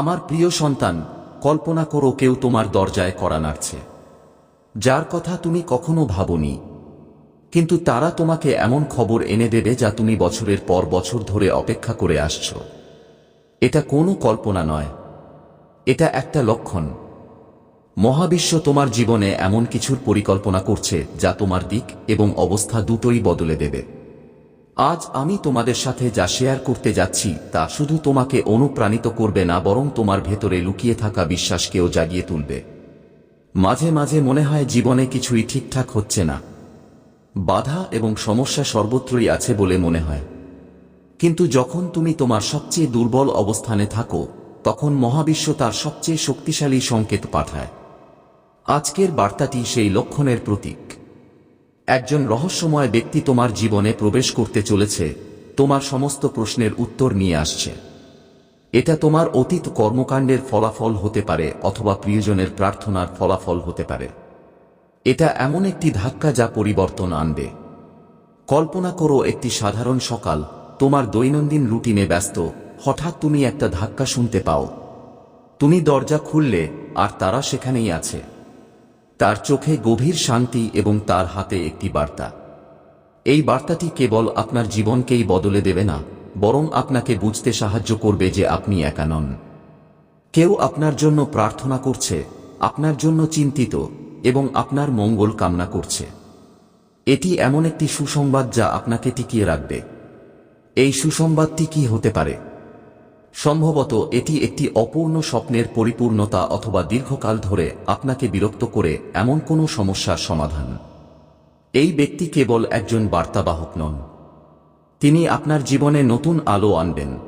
আমার প্রিয় সন্তান, কল্পনা করো কেউ তোমার দরজায় করা নাড়ছে। যার কথা তুমি কখনো ভাবনি, কিন্তু তারা তোমাকে এমন খবর এনে দেবে যা তুমি বছরের পর বছর ধরে অপেক্ষা করে আসছ। এটা কোনো কল্পনা নয়, এটা একটা লক্ষণ। মহাবিশ্ব তোমার জীবনে এমন কিছুর পরিকল্পনা করছে যা তোমার দিক এবং অবস্থা দুটোই বদলে দেবে। আজ আমি তোমাদের সাথে যা শেয়ার করতে যাচ্ছি তা শুধু তোমাকে অনুপ্রাণিত করবে না, বরং তোমার ভেতরে লুকিয়ে থাকা বিশ্বাসকেও জাগিয়ে তুলবে। মাঝে মাঝে মনে হয় জীবনে কিছুই ঠিকঠাক হচ্ছে না। বাধা এবং সমস্যা সর্বত্রই আছে বলে মনে হয়। কিন্তু যখন তুমি তোমার সবচেয়ে দুর্বল অবস্থানে থাকো, তখন মহাবিশ্ব তার সবচেয়ে শক্তিশালী সংকেত পাঠায়। আজকের বার্তাটি সেই লক্ষণের প্রতীক। একজন রহস্যময় ব্যক্তি তোমার জীবনে প্রবেশ করতে চলেছে, তোমার সমস্ত প্রশ্নের উত্তর নিয়ে আসছে। এটা তোমার অতীত কর্মকাণ্ডের ফলাফল হতে পারে অথবা প্রিয়জনের প্রার্থনার ফলাফল হতে পারে। এটা এমন একটি ধাক্কা যা পরিবর্তন আনবে। কল্পনা করো একটি সাধারণ সকাল, তোমার দৈনন্দিন রুটিনে ব্যস্ত, হঠাৎ তুমি একটা ধাক্কা শুনতে পাও। তুমি দরজা খুললে, আর তারা সেখানেই আছে। তার চোখে গভীর শান্তি এবং তার হাতে একটি বার্তা। এই বার্তাটি কেবল আপনার জীবনকেই বদলে দেবে না, বরং আপনাকে বুঝতে সাহায্য করবে যে আপনি একা নন। কেউ আপনার জন্য প্রার্থনা করছে, আপনার জন্য চিন্তিত এবং আপনার মঙ্গল কামনা করছে। এটি এমন একটি সুসংবাদ যা আপনাকে টিকিয়ে রাখবে। এই সুসংবাদটি কি হতে পারে? সম্ভবত এটি একটি অপূর্ণ স্বপ্নের পরিপূর্ণতা অথবা দীর্ঘকাল ধরে আপনাকে বিরক্ত করে এমন কোনো সমস্যার সমাধান। এই ব্যক্তি কেবল একজন বার্তাবাহক নন। তিনি আপনার জীবনে নতুন আলো আনবেন।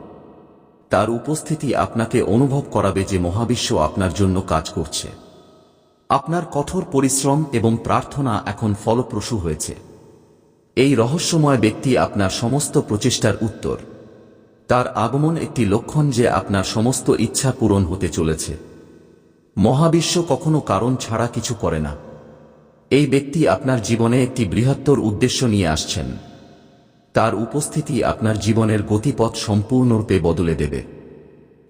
তার উপস্থিতি আপনাকে অনুভব করাবে যে মহাবিশ্ব আপনার জন্য কাজ করছে। আপনার কঠোর পরিশ্রম এবং প্রার্থনা এখন ফলপ্রসূ হয়েছে। এই রহস্যময় ব্যক্তি আপনার সমস্ত প্রচেষ্টার উত্তর। তার আগমন একটি লক্ষণ যে আপনার সমস্ত ইচ্ছা পূরণ হতে চলেছে। মহাবিশ্ব কখনো কারণ ছাড়া কিছু করে না। এই ব্যক্তি আপনার জীবনে একটি বৃহত্তর উদ্দেশ্য নিয়ে আসছেন। তার উপস্থিতি আপনার জীবনের গতিপথ সম্পূর্ণরূপে বদলে দেবে।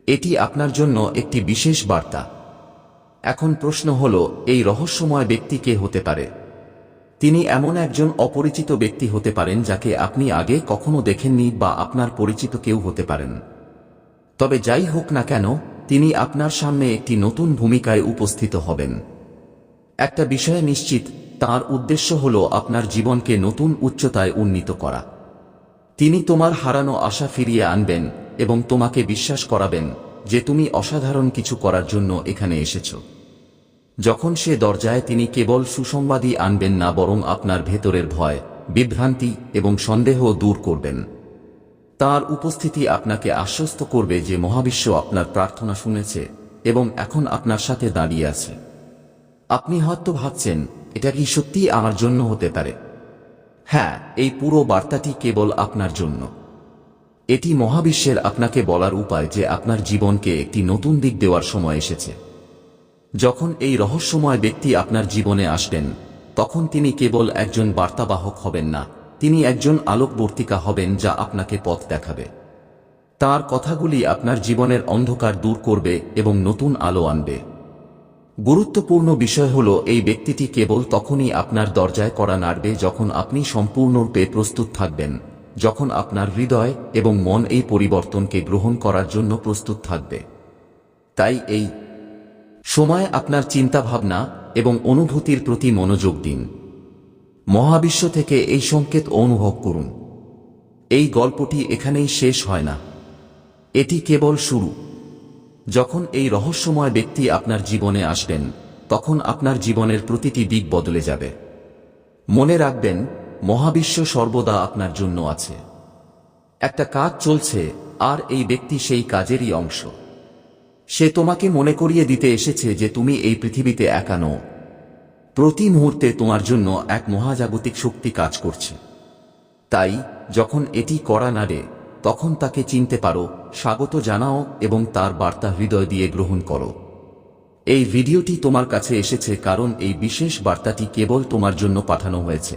এটি আপনার জন্য একটি বিশেষ বার্তা। এখন প্রশ্ন হল, এই রহস্যময় ব্যক্তি কে হতে পারে? তিনি এমন একজন অপরিচিত ব্যক্তি হতে পারেন যাকে আপনি আগে কখনো দেখেননি বা আপনার পরিচিত কেউ হতে পারেন। তবে যাই হোক না কেন, তিনি আপনার সামনে একটি নতুন ভূমিকায় উপস্থিত হবেন। একটা বিষয়ে নিশ্চিত, তার উদ্দেশ্য হল আপনার জীবনকে নতুন উচ্চতায় উন্নীত করা। তিনি তোমার হারানো আশা ফিরিয়ে আনবেন এবং তোমাকে বিশ্বাস করাবেন যে তুমি অসাধারণ কিছু করার জন্য এখানে এসেছ। যখন সে দরজায় তিনি কেবল সুসংবাদই আনবেন না বরং আপনার ভেতরের ভয়, বিভ্রান্তি এবং সন্দেহ দূর করবেন। তার উপস্থিতি আপনাকে আশ্বস্ত করবে যে মহাবিশ্ব আপনার প্রার্থনা শুনেছে এবং এখন আপনার সাথে দাঁড়িয়ে আছে। আপনি হয়তো ভাবছেন, এটা কি সত্যি আমার জন্য হতে পারে? হ্যাঁ এই পুরো বার্তাটি কেবল আপনার জন্য। এটি মহাবিশ্বের আপনাকে বলার উপায় যে আপনার জীবনকে একটি নতুন দিক দেওয়ার সময় এসেছে। যখন এই রহস্যময় ব্যক্তি আপনার জীবনে আসবেন, তখন তিনি কেবল একজন বার্তাবাহক হবেন না, তিনি একজন আলোকবর্তিকা হবেন যা আপনাকে পথ দেখাবে। তার কথাগুলি আপনার জীবনের অন্ধকার দূর করবে এবং নতুন আলো আনবে। গুরুত্বপূর্ণ বিষয় হল, এই ব্যক্তিটি কেবল তখনই আপনার দরজায় করা নাড়বে যখন আপনি সম্পূর্ণরূপে প্রস্তুত থাকবেন, যখন আপনার হৃদয় এবং মন এই পরিবর্তনকে গ্রহণ করার জন্য প্রস্তুত থাকবে। তাই এই সময় আপনার চিন্তাভাবনা এবং অনুভূতির প্রতি মনোযোগ দিন। মহাবিশ্ব থেকে এই সংকেত অনুভব করুন। এই গল্পটি এখানেই শেষ হয় না। এটি কেবল শুরু। যখন এই রহস্যময় ব্যক্তি আপনার জীবনে আসবেন, তখন আপনার জীবনের প্রতিটি দিক বদলে যাবে। মনে রাখবেন, মহাবিশ্ব সর্বদা আপনার জন্য আছে। একটা কাজ চলছে, আর এই ব্যক্তি সেই কাজেরই অংশ। সে তোমাকে মনে করিয়ে দিতে এসেছে যে তুমি এই পৃথিবীতে একা নও। প্রতি মুহূর্তে তোমার জন্য এক মহাজাগতিক শক্তি কাজ করছে। তাই, যখন এটি করা নাড়ে তখন তাকে চিনতে পারো, স্বাগত জানাও এবং তার বার্তা হৃদয় দিয়ে গ্রহণ করো। এই ভিডিওটি তোমার কাছে এসেছে কারণ এই বিশেষ বার্তাটি কেবল তোমার জন্য পাঠানো হয়েছে।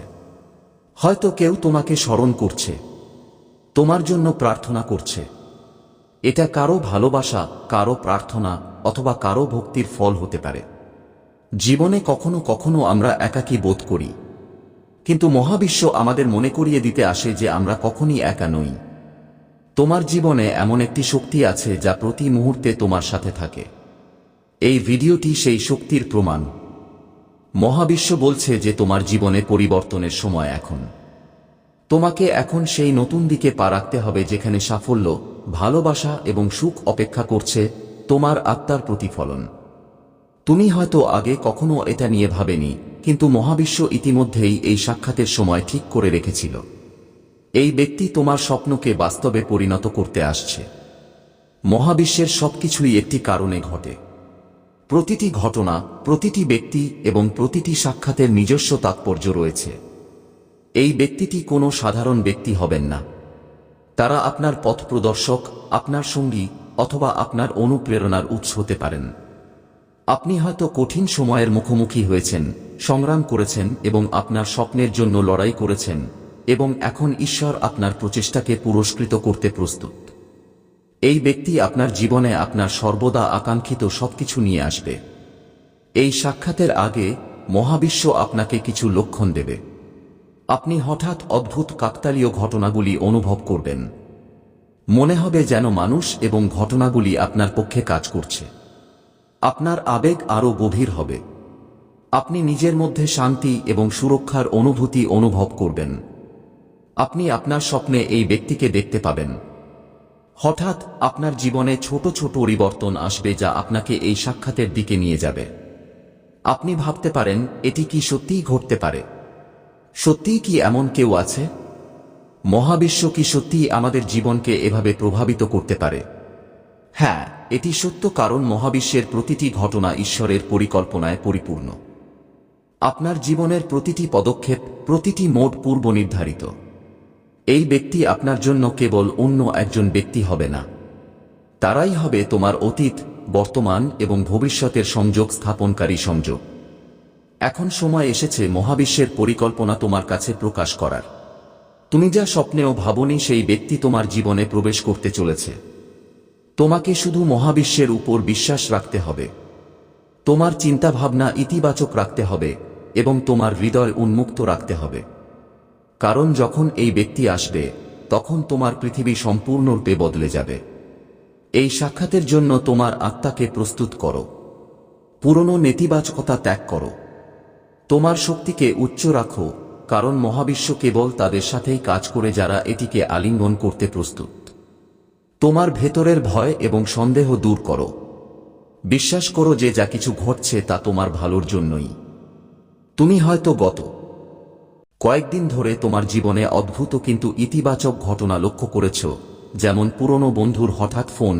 হয়তো কেউ তোমাকে স্মরণ করছে। তোমার জন্য প্রার্থনা করছে। এটা কারও ভালোবাসা, কারও প্রার্থনা, অথবা কারও ভক্তির ফল হতে পারে। জীবনে কখনো কখনো আমরা একাকী বোধ করি। কিন্তু মহাবিশ্ব আমাদের মনে করিয়ে দিতে আসে যে আমরা কখনই একা নই। তোমার জীবনে এমন একটি শক্তি আছে যা প্রতি মুহূর্তে তোমার সাথে থাকে। এই ভিডিওটি সেই শক্তির প্রমাণ। মহাবিশ্ব বলছে যে তোমার জীবনে পরিবর্তনের সময় এখন। তোমাকে এখন সেই নতুন দিকে পা রাখতে হবে যেখানে সাফল্য ভালোবাসা এবং সুখ অপেক্ষা করছে তোমার আত্মার প্রতিফলন। তুমি হয়তো আগে কখনো এটা নিয়ে ভাবেনি, কিন্তু মহাবিশ্ব ইতিমধ্যেই এই সাক্ষাতের সময় ঠিক করে রেখেছিল। এই ব্যক্তি তোমার স্বপ্নকে বাস্তবে পরিণত করতে আসছে। মহাবিশ্বের সবকিছুই একটি কারণে ঘটে। প্রতিটি ঘটনা, প্রতিটি ব্যক্তি এবং প্রতিটি সাক্ষাতের নিজস্ব তাৎপর্য রয়েছে। এই ব্যক্তিটি কোনো সাধারণ ব্যক্তি হবেন না। তারা আপনার পথ প্রদর্শক আপনার সঙ্গী অথবা আপনার অনুপ্রেরণার উৎস হতে পারেন। আপনি হয়তো কঠিন সময়ের মুখোমুখি হয়েছেন, সংগ্রাম করেছেন এবং আপনার স্বপ্নের জন্য লড়াই করেছেন এবং এখন ঈশ্বর আপনার প্রচেষ্টাকে পুরস্কৃত করতে প্রস্তুত। এই ব্যক্তি আপনার জীবনে আপনার সর্বদা আকাঙ্ক্ষিত সবকিছু নিয়ে আসবে। এই সাক্ষাতের আগে মহাবিশ্ব আপনাকে কিছু লক্ষণ দেবে। আপনি হঠাৎ অদ্ভুত কাকতালীয় ঘটনাগুলি অনুভব করবেন। মনে হবে যেন মানুষ এবং ঘটনাগুলি আপনার পক্ষে কাজ করছে। আপনার আবেগ আরও গভীর হবে। আপনি নিজের মধ্যে শান্তি এবং সুরক্ষার অনুভূতি অনুভব করবেন। আপনি আপনার স্বপ্নে এই ব্যক্তিকে দেখতে পাবেন। হঠাৎ আপনার জীবনে ছোট ছোট পরিবর্তন আসবে যা আপনাকে এই সাক্ষাতের দিকে নিয়ে যাবে। আপনি ভাবতে পারেন, এটি কি সত্যিই ঘটতে পারে? সত্যিই কি এমন কেউ আছে? মহাবিশ্ব কি সত্যিই আমাদের জীবনকে এভাবে প্রভাবিত করতে পারে? হ্যাঁ এটি সত্য কারণ মহাবিশ্বের প্রতিটি ঘটনা ঈশ্বরের পরিকল্পনায় পরিপূর্ণ। আপনার জীবনের প্রতিটি পদক্ষেপ, প্রতিটি মোড পূর্ব নির্ধারিত। এই ব্যক্তি আপনার জন্য কেবল অন্য একজন ব্যক্তি হবে না। তারাই হবে তোমার অতীত, বর্তমান এবং ভবিষ্যতের সংযোগ স্থাপনকারী সংযোগ। এখন সময় এসেছে মহাবিশ্বের পরিকল্পনা তোমার কাছে প্রকাশ করার। তুমি যা স্বপ্নেও ভাবনি সেই ব্যক্তি তোমার জীবনে প্রবেশ করতে চলেছে। তোমাকে শুধু মহাবিশ্বের উপর বিশ্বাস রাখতে হবে। তোমার চিন্তাভাবনা ইতিবাচক রাখতে হবে এবং তোমার হৃদয় উন্মুক্ত রাখতে হবে। কারণ যখন এই ব্যক্তি আসবে, তখন তোমার পৃথিবী সম্পূর্ণরূপে বদলে যাবে। এই সাক্ষাতের জন্য তোমার আত্মাকে প্রস্তুত করো। পুরনো নেতিবাচকতা ত্যাগ করো। তোমার শক্তিকে উচ্চ রাখো, কারণ মহাবিশ্ব কেবল তাদের সাথেই কাজ করে যারা এটিকে আলিঙ্গন করতে প্রস্তুত। তোমার ভেতরের ভয় এবং সন্দেহ দূর করো। বিশ্বাস করো যে যা কিছু ঘটছে তা তোমার ভালোর জন্যই। তুমি হয়তো গত কয়েকদিন ধরে তোমার জীবনে অদ্ভুত কিন্তু ইতিবাচক ঘটনা লক্ষ্য করেছ, যেমন পুরনো বন্ধুর হঠাৎ ফোন,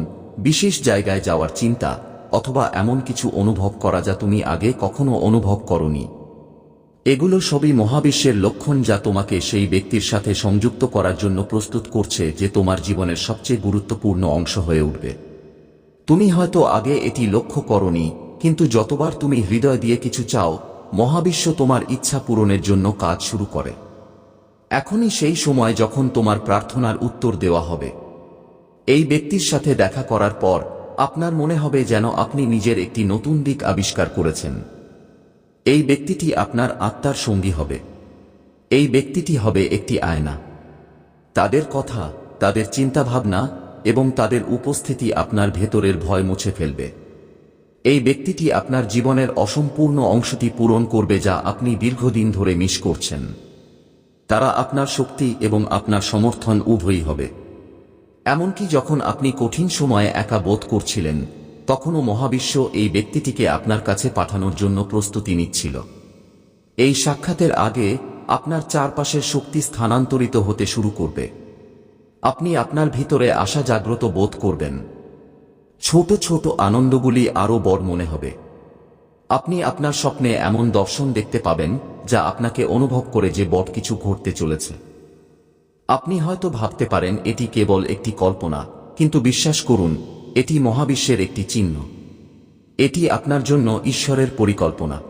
বিশেষ জায়গায় যাওয়ার চিন্তা, অথবা এমন কিছু অনুভব করা যা তুমি আগে কখনো অনুভব করনি। এগুলো সবই মহাবিশ্বের লক্ষণ যা তোমাকে সেই ব্যক্তির সাথে সংযুক্ত করার জন্য প্রস্তুত করছে যে তোমার জীবনের সবচেয়ে গুরুত্বপূর্ণ অংশ হয়ে উঠবে। তুমি হয়তো আগে এটি লক্ষ্য করনি, কিন্তু যতবার তুমি হৃদয় দিয়ে কিছু চাও, মহাবিশ্ব তোমার ইচ্ছা পূরণের জন্য কাজ শুরু করে। এখনই সেই সময় যখন তোমার প্রার্থনার উত্তর দেওয়া হবে। এই ব্যক্তির সাথে দেখা করার পর, আপনার মনে হবে যেন আপনি নিজের একটি নতুন দিক আবিষ্কার করেছেন। এই ব্যক্তিটি আপনার আত্মার সঙ্গী হবে। এই ব্যক্তিটি হবে একটি আয়না। তাদের কথা, তাদের চিন্তাভাবনা এবং তাদের উপস্থিতি আপনার ভেতরের ভয় মুছে ফেলবে। এই ব্যক্তিটি আপনার জীবনের অসম্পূর্ণ অংশটি পূরণ করবে যা আপনি দীর্ঘদিন ধরে মিস করছেন। তারা আপনার শক্তি এবং আপনার সমর্থন উভয়ই হবে। এমনকি যখন আপনি কঠিন সময়ে একা বোধ করছিলেন তখনও মহাবিশ্ব এই ব্যক্তিটিকে আপনার কাছে পাঠানোর জন্য প্রস্তুতি নিচ্ছিল। এই সাক্ষাতের আগে আপনার চারপাশের শক্তি স্থানান্তরিত হতে শুরু করবে। আপনি আপনার ভিতরে আশা জাগ্রত বোধ করবেন। ছোট ছোট আনন্দগুলি আরও বড় মনে হবে। আপনি আপনার স্বপ্নে এমন দর্শন দেখতে পাবেন, যা আপনাকে অনুভব করে যে বট কিছু ঘটতে চলেছে। আপনি হয়তো ভাবতে পারেন, এটি কেবল একটি কল্পনা, কিন্তু বিশ্বাস করুন এটি মহাবিশ্বের একটি চিহ্ন। এটি আপনার জন্য ঈশ্বরের পরিকল্পনা।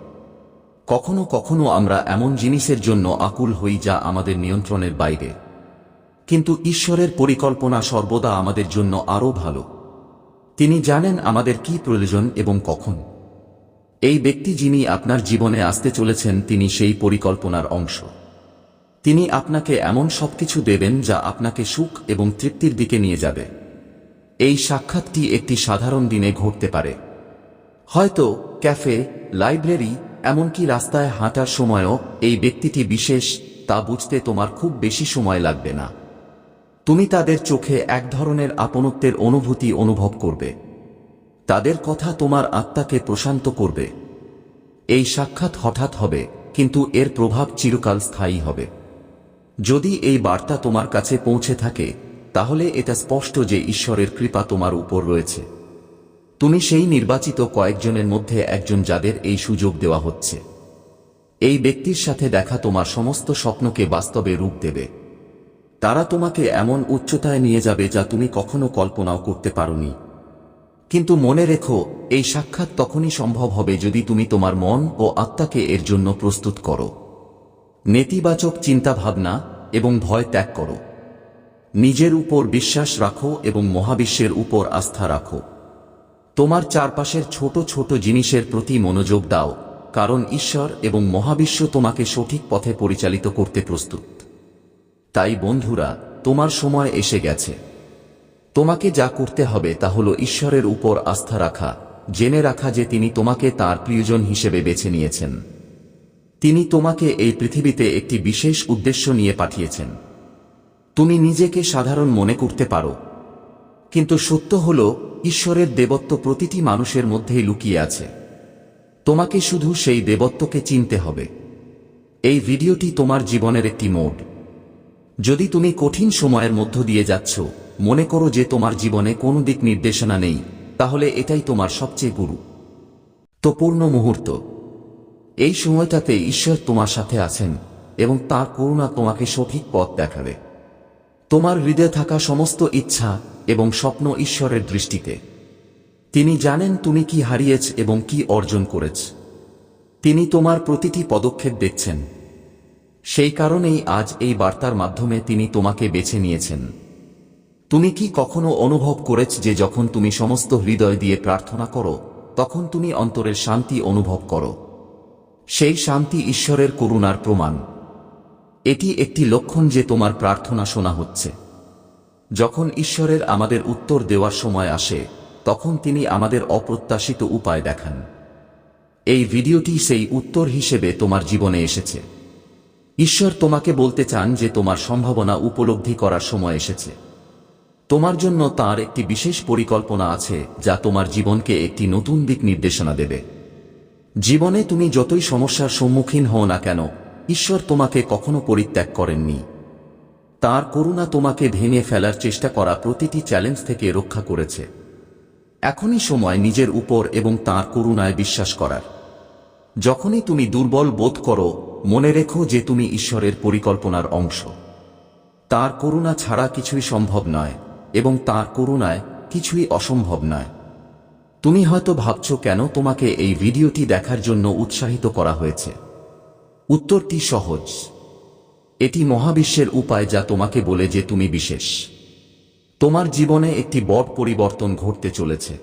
কখনো কখনো আমরা এমন জিনিসের জন্য আকুল হই যা আমাদের নিয়ন্ত্রণের বাইরে। কিন্তু ঈশ্বরের পরিকল্পনা সর্বদা আমাদের জন্য আরও ভালো। তিনি জানেন আমাদের কি প্রয়োজন এবং কখন। এই ব্যক্তি যিনি আপনার জীবনে আসতে চলেছেন, তিনি সেই পরিকল্পনার অংশ। তিনি আপনাকে এমন সবকিছু দেবেন যা আপনাকে সুখ এবং তৃপ্তির দিকে নিয়ে যাবে। এই সাক্ষাৎটি একটি সাধারণ দিনে ঘটতে পারে। হয়তো ক্যাফে, লাইব্রেরি, এমনকি রাস্তায় হাঁটার সময়ও এই ব্যক্তিটি বিশেষ, তা বুঝতে তোমার খুব বেশি সময় লাগবে না। তুমি তাদের চোখে এক ধরনের আপনত্বের অনুভূতি অনুভব করবে। তাদের কথা তোমার আত্মাকে প্রশান্ত করবে। এই সাক্ষাৎ হঠাৎ হবে, কিন্তু এর প্রভাব চিরকাল স্থায়ী হবে। যদি এই বার্তা তোমার কাছে পৌঁছে থাকে তাহলে এটা স্পষ্ট যে ঈশ্বরের কৃপা তোমার উপর রয়েছে। তুমি সেই নির্বাচিত কয়েকজনের মধ্যে একজন যাদের এই সুযোগ দেওয়া হচ্ছে। এই ব্যক্তির সাথে দেখা তোমার সমস্ত স্বপ্নকে বাস্তবে রূপ দেবে। তারা তোমাকে এমন উচ্চতায় নিয়ে যাবে যা তুমি কখনো কল্পনাও করতে পারোনি। কিন্তু মনে রেখো, এই সাক্ষাৎ তখনই সম্ভব হবে যদি তুমি তোমার মন ও আত্মাকে এর জন্য প্রস্তুত করো। নেতিবাচক চিন্তাভাবনা এবং ভয় ত্যাগ করো। নিজের উপর বিশ্বাস রাখো এবং মহাবিশ্বের উপর আস্থা রাখো। তোমার চারপাশের ছোট ছোট জিনিসের প্রতি মনোযোগ দাও, কারণ ঈশ্বর এবং মহাবিশ্ব তোমাকে সঠিক পথে পরিচালিত করতে প্রস্তুত। তাই বন্ধুরা, তোমার সময় এসে গেছে। তোমাকে যা করতে হবে তা হল ঈশ্বরের উপর আস্থা রাখা, জেনে রাখা যে তিনি তোমাকে তার প্রিয়জন হিসেবে বেছে নিয়েছেন। তিনি তোমাকে এই পৃথিবীতে একটি বিশেষ উদ্দেশ্য নিয়ে পাঠিয়েছেন। তুমি নিজেকে সাধারণ মনে করতে পারো। কিন্তু সত্য হল, ঈশ্বরের দেবত্ব প্রতিটি মানুষের মধ্যেই লুকিয়ে আছে। তোমাকে শুধু সেই দেবত্বকে চিনতে হবে। এই ভিডিওটি তোমার জীবনের একটি মোড। যদি তুমি কঠিন সময়ের মধ্য দিয়ে যাচ্ছ, মনে করো যে তোমার জীবনে কোনো দিক নির্দেশনা নেই, তাহলে এটাই তোমার সবচেয়ে গুরু। তো পূর্ণ মুহূর্ত। এই সময়টাতে ঈশ্বর তোমার সাথে আছেন এবং তার করুণা তোমাকে সঠিক পথ দেখাবে। তোমার হৃদয়ে থাকা সমস্ত ইচ্ছা এবং স্বপ্ন ঈশ্বরের দৃষ্টিতে। তিনি জানেন তুমি কি হারিয়েছ এবং কি অর্জন করেছ। তিনি তোমার প্রতিটি পদক্ষেপ দেখছেন। সেই কারণেই আজ এই বার্তার মাধ্যমে তিনি তোমাকে বেছে নিয়েছেন। তুমি কি কখনো অনুভব করেছ যে যখন তুমি সমস্ত হৃদয় দিয়ে প্রার্থনা করো, তখন তুমি অন্তরের শান্তি অনুভব করো? সেই শান্তি ঈশ্বরের করুণার প্রমাণ। এটি একটি লক্ষণ যে তোমার প্রার্থনা শোনা হচ্ছে। যখন ঈশ্বরের আমাদের উত্তর দেওয়ার সময় আসে, তখন তিনি আমাদের অপ্রত্যাশিত উপায় দেখান। এই ভিডিওটি সেই উত্তর হিসেবে তোমার জীবনে এসেছে। ঈশ্বর তোমাকে বলতে চান যে তোমার সম্ভাবনা উপলব্ধি করার সময় এসেছে। তোমার জন্য তার একটি বিশেষ পরিকল্পনা আছে, যা তোমার জীবনকে একটি নতুন দিক নির্দেশনা দেবে। জীবনে তুমি যতই সমস্যার সম্মুখীন হও না কেন ঈশ্বর তোমাকে কখনো পরিত্যাগ করেননি। তার করুণা তোমাকে ভেঙে ফেলার চেষ্টা করা প্রতিটি চ্যালেঞ্জ থেকে রক্ষা করেছে। এখনই সময় নিজের উপর এবং তার করুণায় বিশ্বাস করার। যখনই তুমি দুর্বল বোধ করো, মনে রেখো যে তুমি ঈশ্বরের পরিকল্পনার অংশ। তার করুণা ছাড়া কিছুই সম্ভব নয় এবং তার করুণায় কিছুই অসম্ভব নয়। তুমি হয়তো ভাবছ কেন তোমাকে এই ভিডিওটি দেখার জন্য উৎসাহিত করা হয়েছে। উত্তরটি সহজ। এটি মহাবিশ্বের উপায় যা তোমাকে বলে যে তুমি বিশেষ। তোমার জীবনে একটি বড় পরিবর্তন ঘটতে চলেছে।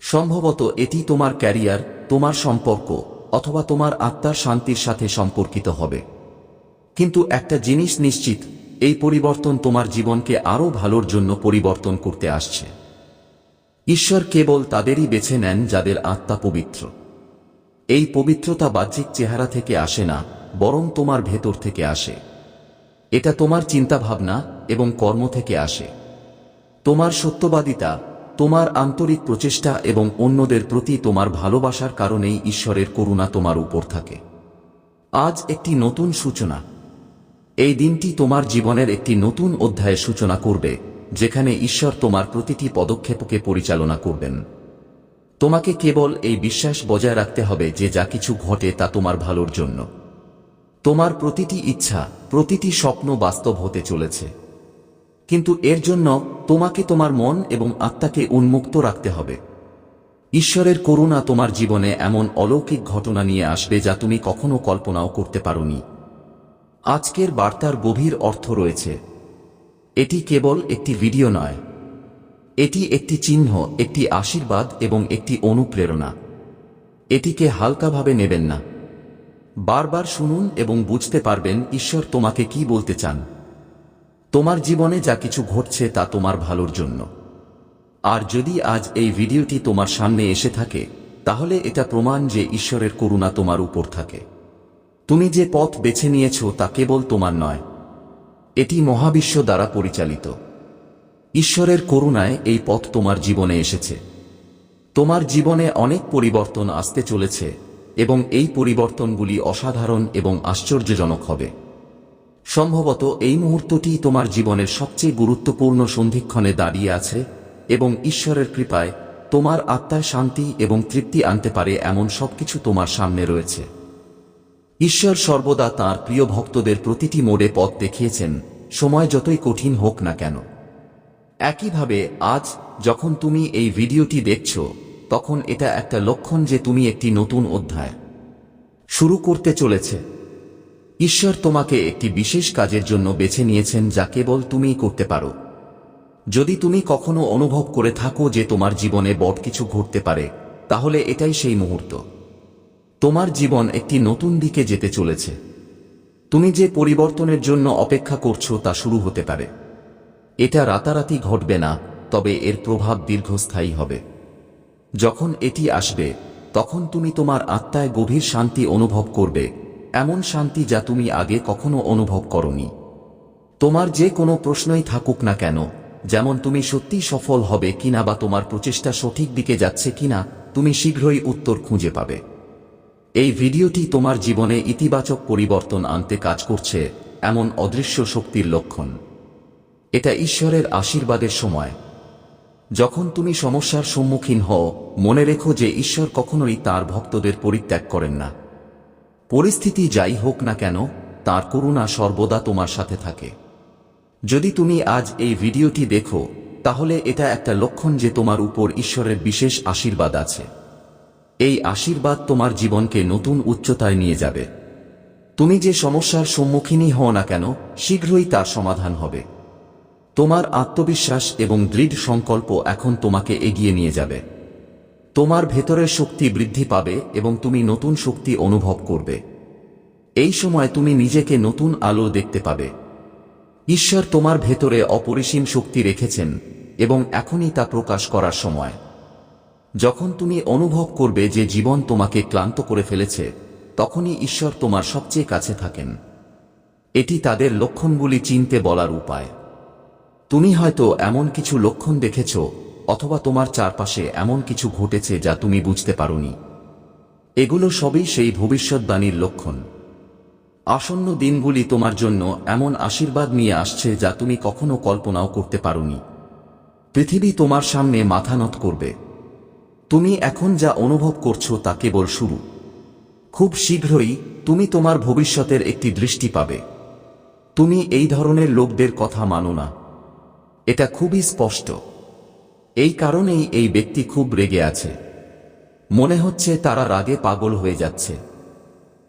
সম্ভবত এটি তোমার ক্যারিয়ার, তোমার সম্পর্ক, অথবা তোমার আত্মার শান্তির সাথে সম্পর্কিত হবে। কিন্তু একটা জিনিস নিশ্চিত, এই পরিবর্তন তোমার জীবনকে আরও ভালোর জন্য পরিবর্তন করতে আসছে। ঈশ্বর কেবল তাদেরই বেছে নেন যাদের আত্মা পবিত্র। এই পবিত্রতা বাহ্যিক চেহারা থেকে আসে না, বরং তোমার ভেতর থেকে আসে। এটা তোমার চিন্তাভাবনা এবং কর্ম থেকে আসে। তোমার সত্যবাদিতা, তোমার আন্তরিক প্রচেষ্টা এবং অন্যদের প্রতি তোমার ভালোবাসার কারণেই ঈশ্বরের করুণা তোমার উপর থাকে। আজ একটি নতুন সূচনা। এই দিনটি তোমার জীবনের একটি নতুন অধ্যায়ের সূচনা করবে, যেখানে ঈশ্বর তোমার প্রতিটি পদক্ষেপকে পরিচালনা করবেন। তোমাকে কেবল এই বিশ্বাস বজায় রাখতে হবে যে যা কিছু ঘটে তা তোমার ভালোর জন্য। তোমার প্রতিটি ইচ্ছা, প্রতিটি স্বপ্ন বাস্তব হতে চলেছে। কিন্তু এর জন্য তোমাকে তোমার মন এবং আত্মাকে উন্মুক্ত রাখতে হবে। ঈশ্বরের করুণা তোমার জীবনে এমন অলৌকিক ঘটনা নিয়ে আসবে যা তুমি কখনো কল্পনাও করতে পারোনি। আজকের বার্তার গভীর অর্থ রয়েছে। এটি কেবল একটি ভিডিও নয় এটি একটি চিহ্ন, একটি আশীর্বাদ এবং একটি অনুপ্রেরণা। এটিকে হালকাভাবে নেবেন না। বারবার শুনুন এবং বুঝতে পারবেন, ঈশ্বর তোমাকে কি বলতে চান। তোমার জীবনে যা কিছু ঘটছে তা তোমার ভালোর জন্য। আর যদি আজ এই ভিডিওটি তোমার সামনে এসে থাকে, তাহলে এটা প্রমাণ যে ঈশ্বরের করুণা তোমার উপর থাকে। তুমি যে পথ বেছে নিয়েছ তা কেবল তোমার নয়। এটি মহাবিশ্ব দ্বারা পরিচালিত। ঈশ্বরের করুণায় এই পথ তোমার জীবনে এসেছে। তোমার জীবনে অনেক পরিবর্তন আসতে চলেছে এবং এই পরিবর্তনগুলি অসাধারণ এবং আশ্চর্যজনক হবে। সম্ভবত এই মুহূর্তটি তোমার জীবনের সবচেয়ে গুরুত্বপূর্ণ সন্ধিক্ষণে দাঁড়িয়ে আছে এবং ঈশ্বরের কৃপায় তোমার আত্মায় শান্তি এবং তৃপ্তি আনতে পারে এমন সবকিছু তোমার সামনে রয়েছে। ঈশ্বর সর্বদা তাঁর প্রিয় ভক্তদের প্রতিটি মোড়ে পথ দেখিয়েছেন, সময় যতই কঠিন হোক না কেন। একইভাবে আজ যখন তুমি এই ভিডিওটি দেখছ, তখন এটা একটা লক্ষণ যে তুমি একটি নতুন অধ্যায় শুরু করতে চলেছে। ঈশ্বর তোমাকে একটি বিশেষ কাজের জন্য বেছে নিয়েছেন যা কেবল তুমিই করতে পারো। যদি তুমি কখনো অনুভব করে থাকো যে তোমার জীবনে বড় কিছু ঘটতে পারে, তাহলে এটাই সেই মুহূর্ত। তোমার জীবন একটি নতুন দিকে যেতে চলেছে। তুমি যে পরিবর্তনের জন্য অপেক্ষা করছ তা শুরু হতে পারে। এটা রাতারাতি ঘটবে না, তবে এর প্রভাব দীর্ঘস্থায়ী হবে। যখন এটি আসবে, তখন তুমি তোমার আত্মায় গভীর শান্তি অনুভব করবে, এমন শান্তি যা তুমি আগে কখনো অনুভব করনি। তোমার যে কোনো প্রশ্নই থাকুক না কেন, যেমন তুমি সত্যি সফল হবে কিনা বা তোমার প্রচেষ্টা সঠিক দিকে যাচ্ছে কিনা, তুমি শীঘ্রই উত্তর খুঁজে পাবে। এই ভিডিওটি তোমার জীবনে ইতিবাচক পরিবর্তন আনতে কাজ করছে, এমন অদৃশ্য শক্তির লক্ষণ। এটা ঈশ্বরের আশীর্বাদের সময়। যখন তুমি সমস্যার সম্মুখীন হও, মনে রেখো যে ঈশ্বর কখনোই তার ভক্তদের পরিত্যাগ করেন না। পরিস্থিতি যাই হোক না কেন, তার করুণা সর্বদা তোমার সাথে থাকে। যদি তুমি আজ এই ভিডিওটি দেখো, তাহলে এটা একটা লক্ষণ যে তোমার উপর ঈশ্বরের বিশেষ আশীর্বাদ আছে। এই আশীর্বাদ তোমার জীবনকে নতুন উচ্চতায় নিয়ে যাবে। তুমি যে সমস্যার সম্মুখীনই হও না কেন, শীঘ্রই তার সমাধান হবে। তোমার আত্মবিশ্বাস এবং দৃঢ় সংকল্প এখন তোমাকে এগিয়ে নিয়ে যাবে। তোমার ভেতরের শক্তি বৃদ্ধি পাবে এবং তুমি নতুন শক্তি অনুভব করবে। এই সময় তুমি নিজেকে নতুন আলো দেখতে পাবে। ঈশ্বর তোমার ভেতরে অপরিসীম শক্তি রেখেছেন এবং এখনই তা প্রকাশ করার সময়। যখন তুমি অনুভব করবে যে জীবন তোমাকে ক্লান্ত করে ফেলেছে, তখনই ঈশ্বর তোমার সবচেয়ে কাছে থাকেন। এটি তাদের লক্ষণগুলি চিনতে বলার উপায়। তুমি হয়তো এমন কিছু লক্ষণ দেখেছ, অথবা তোমার চারপাশে এমন কিছু ঘটেছে যা তুমি বুঝতে পারোনি। এগুলো সবই সেই ভবিষ্যৎবাণীর লক্ষণ। আসন্ন দিনগুলি তোমার জন্য এমন আশীর্বাদ নিয়ে আসছে যা তুমি কখনো কল্পনাও করতে পারোনি। পৃথিবী তোমার সামনে মাথা নত করবে। তুমি এখন যা অনুভব করছ তা কেবল শুরু। খুব শীঘ্রই তুমি তোমার ভবিষ্যতের একটি দৃষ্টি পাবে। তুমি এই ধরনের লোকদের কথা মানো না। এটা খুবই স্পষ্ট। এই কারণেই এই ব্যক্তি খুব রেগে আছে। মনে হচ্ছে তারা রাগে পাগল হয়ে যাচ্ছে।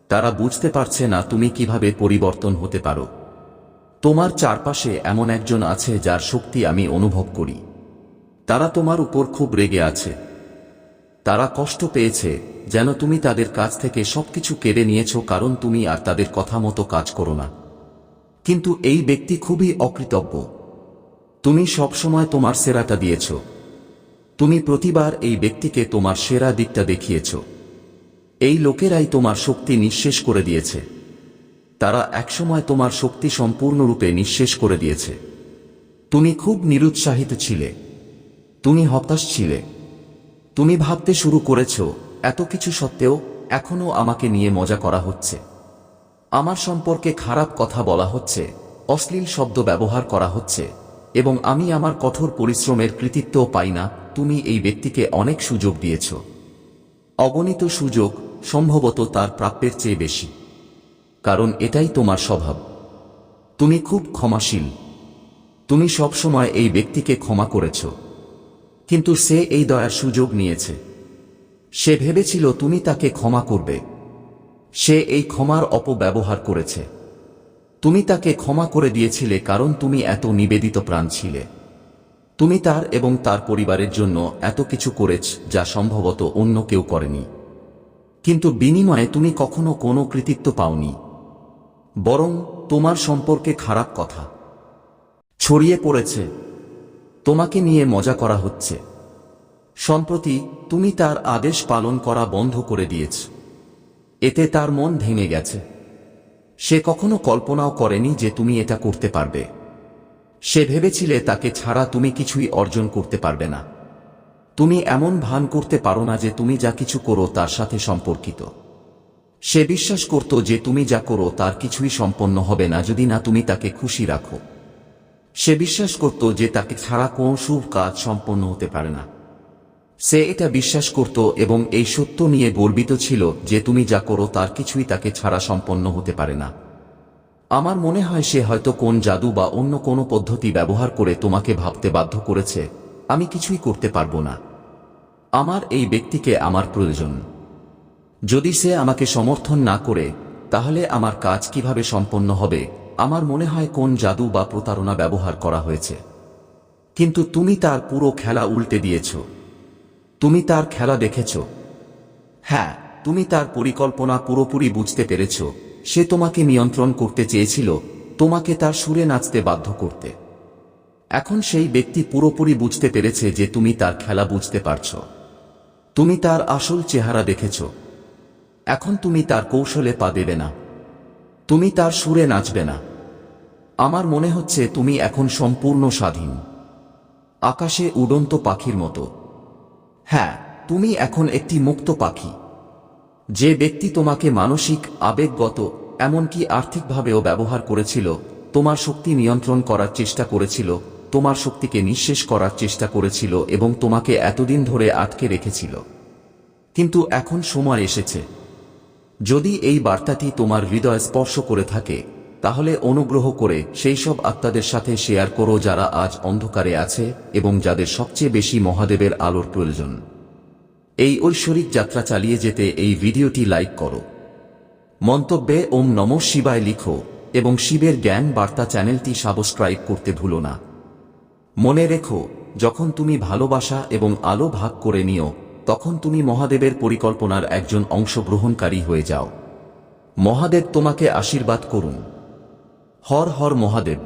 তারা বুঝতে পারছে না তুমি কীভাবে পরিবর্তন হতে পারো। তোমার চারপাশে এমন একজন আছে যার শক্তি আমি অনুভব করি। তারা তোমার উপর খুব রেগে আছে। তারা কষ্ট পেয়েছে, যেন তুমি তাদের কাছ থেকে সবকিছু কেড়ে নিয়েছ কারণ তুমি আর তাদের কথা মতো কাজ করো না। কিন্তু এই ব্যক্তি খুবই অকৃতজ্ঞ। তুমি সবসময় তোমার সেরাটা দিয়েছ। তুমি প্রতিবার এই ব্যক্তিকে তোমার সেরা দিকটা দেখিয়েছ। এই লোকেরাই তোমার শক্তি নিঃশেষ করে দিয়েছে। তারা একসময় তোমার শক্তি সম্পূর্ণরূপে নিঃশেষ করে দিয়েছে। তুমি খুব নিরুৎসাহিত ছিলে। তুমি হতাশ ছিলে। তুমি ভাবতে শুরু করেছ, এত কিছু সত্ত্বেও এখনও আমাকে নিয়ে মজা করা হচ্ছে। আমার সম্পর্কে খারাপ কথা বলা হচ্ছে, অশ্লীল শব্দ ব্যবহার করা হচ্ছে। এবং আমি আমার কঠোর পরিশ্রমের কৃতিত্বও পাই না, তুমি এই ব্যক্তিকে অনেক সুযোগ দিয়েছ। অগণিত সুযোগ সম্ভবত তার প্রাপ্যের চেয়ে বেশি। কারণ এটাই তোমার স্বভাব। তুমি খুব ক্ষমাশীল। তুমি সবসময় এই ব্যক্তিকে ক্ষমা করেছ। কিন্তু সে এই দয়ার সুযোগ নিয়েছে। সে ভেবেছিল তুমি তাকে ক্ষমা করবে। সে এই ক্ষমার অপব্যবহার করেছে। তুমি তাকে ক্ষমা করে দিয়েছিলে কারণ তুমি এত নিবেদিত প্রাণ ছিলে। তুমি তার এবং তার পরিবারের জন্য এত কিছু করেছ যা সম্ভবত অন্য কেউ করেনি। কিন্তু বিনিময়ে তুমি কখনো কোনো কৃতিত্ব পাওনি। বরং তোমার সম্পর্কে খারাপ কথা। ছড়িয়ে পড়েছে। তোমাকে নিয়ে মজা করা হচ্ছে। সম্প্রতি তুমি তার আদেশ পালন করা বন্ধ করে দিয়েছ। এতে তার মন ভেঙে গেছে। সে কখনো কল্পনাও করেনি যে তুমি এটা করতে পারবে। সে ভেবেছিলে তাকে ছাড়া তুমি কিছুই অর্জন করতে পারবে না। তুমি এমন ভান করতে পারো না যে তুমি যা কিছু করো তার সাথে সম্পর্কিত। সে বিশ্বাস করত যে তুমি যা করো তার কিছুই সম্পন্ন হবে না যদি না তুমি তাকে খুশি রাখো। সে বিশ্বাস করত যে তাকে ছাড়া কোন শুভ কাজ সম্পন্ন হতে পারে না। সে এটা বিশ্বাস করত এবং এই সত্য নিয়ে গর্বিত ছিল যে তুমি যা করো তার কিছুই তাকে ছাড়া সম্পন্ন হতে পারে না। আমার মনে হয় সে হয়তো কোন জাদু বা অন্য কোনো পদ্ধতি ব্যবহার করে তোমাকে ভাবতে বাধ্য করেছে। আমি কিছুই করতে পারব না। আমার এই ব্যক্তিকে আমার প্রয়োজন। যদি সে আমাকে সমর্থন না করে, তাহলে আমার কাজ কীভাবে সম্পন্ন হবে, আমার মনে হয় কোন জাদু বা প্রতারণা ব্যবহার করা হয়েছে। কিন্তু তুমি তার পুরো খেলা উল্টে দিয়েছ। তুমি তার খেলা দেখেছ। হ্যাঁ তুমি তার পরিকল্পনা পুরোপুরি বুঝতে পেরেছ। সে তোমাকে নিয়ন্ত্রণ করতে চেয়েছিল, তোমাকে তার সুরে নাচতে বাধ্য করতে। এখন সেই ব্যক্তি পুরোপুরি বুঝতে পেরেছে যে তুমি তার খেলা বুঝতে পারছ। তুমি তার আসল চেহারা দেখেছ। এখন তুমি তার কৌশলে পা দেবে না। তুমি তার সুরে নাচবে না। আমার মনে হচ্ছে তুমি এখন সম্পূর্ণ স্বাধীন। আকাশে উড়ন্ত পাখির মতো। হ্যাঁ তুমি এখন একটি মুক্ত পাখি। যে ব্যক্তি তোমাকে মানসিক, আবেগগত, এমনকি আর্থিকভাবেও ব্যবহার করেছিল, তোমার শক্তি নিয়ন্ত্রণ করার চেষ্টা করেছিল, তোমার শক্তিকে নিঃশেষ করার চেষ্টা করেছিল এবং তোমাকে এতদিন ধরে আটকে রেখেছিল। কিন্তু এখন সময় এসেছে। যদি এই বার্তাটি তোমার হৃদয় স্পর্শ করে থাকে তাহলে অনুগ্রহ করে সেই সব আত্মাদের সাথে শেয়ার করো যারা আজ অন্ধকারে আছে এবং যাদের সবচেয়ে বেশি মহাদেবের আলোর প্রয়োজন। এই ঐশ্বরিক যাত্রা চালিয়ে যেতে এই ভিডিওটি লাইক করো। মন্তব্যে ওম নম শিবায় লিখো এবং শিবের জ্ঞান বার্তা চ্যানেলটি সাবস্ক্রাইব করতে ভুলো না। মনে রেখো, যখন তুমি ভালোবাসা এবং আলো ভাগ করে নিও, তখন তুমি মহাদেবের পরিকল্পনার একজন অংশগ্রহণকারী হয়ে যাও। মহাদেব তোমাকে আশীর্বাদ করুন। হর হর মহাদেব